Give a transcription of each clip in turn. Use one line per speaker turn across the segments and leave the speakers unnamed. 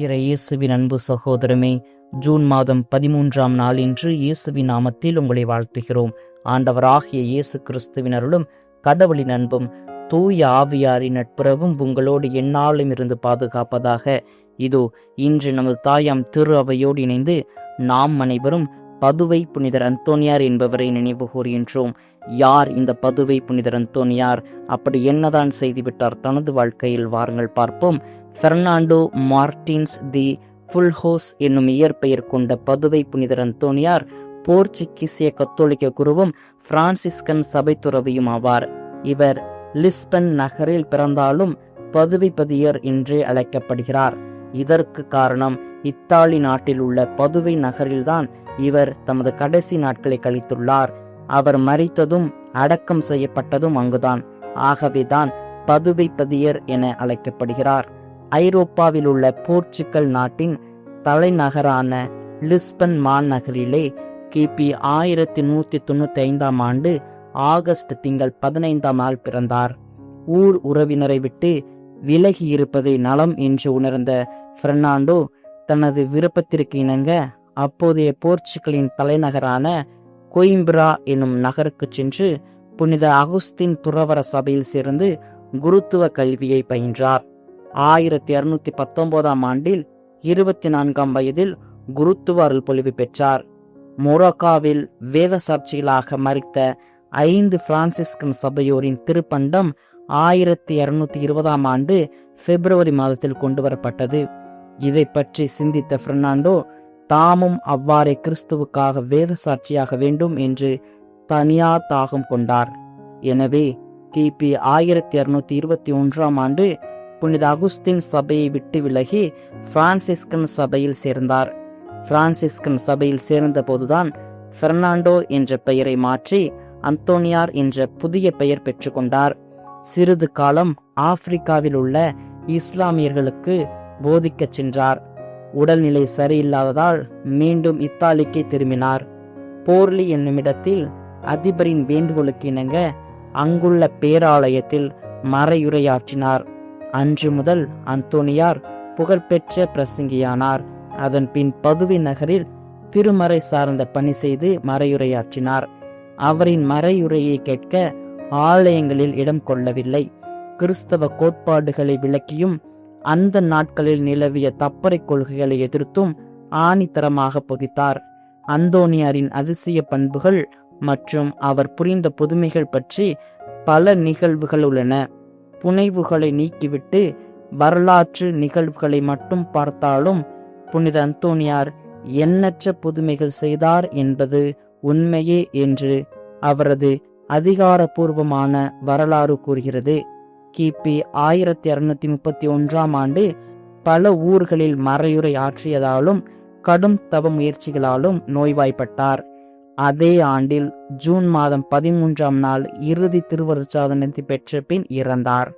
இறை இயேசுவின் அன்பு சகோதரமே ஜூன் மாதம் பதிமூன்றாம் நாள் இன்று இயேசுவின் நாமத்தில் உங்களை வாழ்த்துகிறோம். ஆண்டவராகிய இயேசு கிறிஸ்துவின் அருளும் கடவுளின் அன்பும் தூய ஆவியாரின் நட்புறவும் உங்களோடு எந்நாளும் இருந்து பாதுகாப்பதாக. இதோ இன்று நமது தாயாம் திரு அவையோடு இணைந்து நாம் அனைவரும் பதுவை புனிதர் அந்தோனியார் என்பவரை நினைவு கூறுகின்றோம். யார் இந்த பதுவை புனிதர் அந்தோனியார்? அப்படி என்னதான் செய்துவிட்டார்? தனது வாழ்க்கையில் வாருங்கள் பார்ப்போம். பெர்னாண்டோ மார்டின்ஸ் தி ஃபுல்ஹோஸ் என்னும் இயற்பெயர் கொண்ட பதுவை புனிதர் அந்தோனியார் போர்ச்சுகீசிய கத்தோலிக்க குருவும் பிரான்சிஸ்கன் சபை துறவியும் ஆவார். இவர் லிஸ்பன் நகரில் பிறந்தாலும் பதுவைப்பதியர் என்றே அழைக்கப்படுகிறார். இதற்கு காரணம் இத்தாலி நாட்டில் உள்ள பதுவை நகரில்தான் இவர் தமது கடைசி நாட்களை கழித்துள்ளார். அவர் மறித்ததும் அடக்கம் செய்யப்பட்டதும் அங்குதான். ஆகவேதான் பதுவைப்பதியர் என அழைக்கப்படுகிறார். ஐரோப்பாவில் உள்ள போர்ச்சுகல் நாட்டின் தலைநகரான லிஸ்பன் மாநகரிலே கிபி ஆயிரத்தி நூற்றி தொண்ணூற்றி ஐந்தாம் ஆண்டு ஆகஸ்ட் திங்கள் பதினைந்தாம் நாள் பிறந்தார். ஊர் உறவினரை விட்டு விலகி இருப்பதை நலம் என்று உணர்ந்த பெர்னாண்டோ தனது விருப்பத்திற்கு இணங்க அப்போதைய போர்ச்சுகலின் தலைநகரான கொயிம்பிரா எனும் நகருக்கு சென்று புனித அகுஸ்தின் துறவர சபையில் சேர்ந்து குருத்துவ கல்வியை பயின்றார். ஆயிரத்தி அறுநூத்தி பத்தொன்பதாம் ஆண்டில் இருபத்தி நான்காம் வயதில் குருத்துவ அருள் பொழிவு பெற்றார். மொரோக்காவில் வேத சாட்சிகளாக மறித்த ஐந்து பிரான்சிஸ்கன் சபையோரின் திருப்பண்டம் ஆயிரத்தி இருநூத்தி இருபதாம் ஆண்டு பிப்ரவரி மாதத்தில் கொண்டு வரப்பட்டது இதை பற்றி சிந்தித்த பெர்னாண்டோ தாமும் அவ்வாறே கிறிஸ்துவுக்காக வேத சாட்சியாக வேண்டும் என்று தனியா தாகம் கொண்டார். எனவே கிபி ஆயிரத்தி இருநூத்தி இருபத்தி ஒன்றாம் ஆண்டு புனித அகுஸ்தின் சபையை விட்டு விலகி பிரான்சிஸ்கன் சபையில் சேர்ந்தார். பிரான்சிஸ்கன் சபையில் சேர்ந்தபோதுதான் பெர்னாண்டோ என்ற பெயரை மாற்றி அந்தோனியார் என்ற புதிய பெயர் பெற்றுக்கொண்டார் சிறிது காலம் ஆப்பிரிக்காவில் உள்ள இஸ்லாமியர்களுக்கு போதிக்கச் சென்றார். உடல்நிலை சரியில்லாததால் மீண்டும் இத்தாலிக்கு திரும்பினார். போர்லி என்னுமிடத்தில் அதிபரின் வேண்டுகோளுக்கு இணங்க அங்குள்ள பேராலயத்தில் மறையுரையாற்றினார். அன்று முதல் அந்தோனியார் புகழ்பெற்ற பிரசங்கியானார். அதன் பின் பதுவி நகரில் திருமறை சார்ந்த பணி செய்து மறையுரையாற்றினார். அவரின் மறையுரையை கேட்க ஆலயங்களில் இடம் கொள்ளவில்லை. கிறிஸ்தவ கோட்பாடுகளை விளக்கியும் அந்த நாட்களில் நிலவிய தப்பறை கொள்கைகளை எதிர்த்தும் ஆணித்தரமாக பொதித்தார். அந்தோனியாரின் அதிசய பண்புகள் மற்றும் அவர் புரிந்த புதுமைகள் பற்றி பல நிகழ்வுகள் உள்ளன. புனைவுகளை நீக்கிவிட்டு வரலாற்று நிகழ்வுகளை மட்டும் பார்த்தாலும் புனித அந்தோனியார் எண்ணற்ற புதுமைகள் செய்தார் என்பது உண்மையே என்று அவரது அதிகாரபூர்வமான வரலாறு கூறுகிறது. கிபி ஆயிரத்தி அறுநூத்தி முப்பத்தி ஒன்றாம் ஆண்டு பல ஊர்களில் மறையுரை ஆற்றியதாலும் கடும் தவ முயற்சிகளாலும் நோய்வாய்ப்பட்டார். அதே ஆண்டில் ஜூன் மாதம் பதிமூன்றாம் நாள் இறுதி திருவருட்சாதனத்தை பெற்ற பின் இறந்தார்.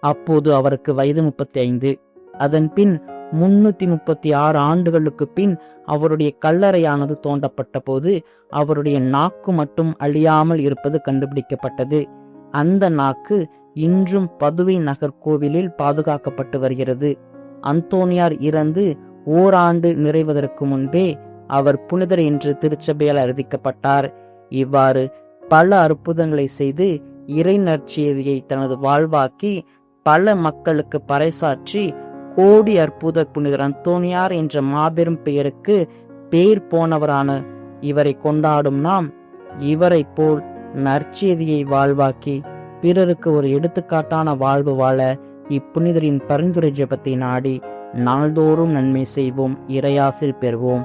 அப்போது அவருக்கு வயது முப்பத்தி ஐந்து அதன் பின் முன்னூத்தி முப்பத்தி ஆறு ஆண்டுகளுக்கு பின் அவருடைய கல்லறையானது தோண்டப்பட்ட போது அவருடைய நாக்கு மட்டும் அழியாமல் இருப்பது கண்டுபிடிக்கப்பட்டது. அந்த நாக்கு இன்றும் பதுவை நகர் கோவிலில் பாதுகாக்கப்பட்டு வருகிறது. அந்தோனியார் இறந்து ஓராண்டு நிறைவதற்கு முன்பே அவர் புனிதர் என்று திருச்சபையால் அறிவிக்கப்பட்டார். இவ்வாறு பல அற்புதங்களை செய்து இறை நற்செய்தியை தனது வாழ்வாக்கி பல மக்களுக்கு பறைசாற்றி கோடி அற்புத புனிதர் அந்தோனியார் என்ற மாபெரும் பெயருக்கு பேர் போனவரான இவரை கொண்டாடும் நாம் இவரை போல் நற்செய்தியை வாழ்வாக்கி பிறருக்கு ஒரு எடுத்துக்காட்டான வாழ்வு வாழ இப்புனிதரின் பரிந்துரை ஜெபத்தை நாடி நாள்தோறும் நன்மை செய்வோம் இறையாசில் பெறுவோம்.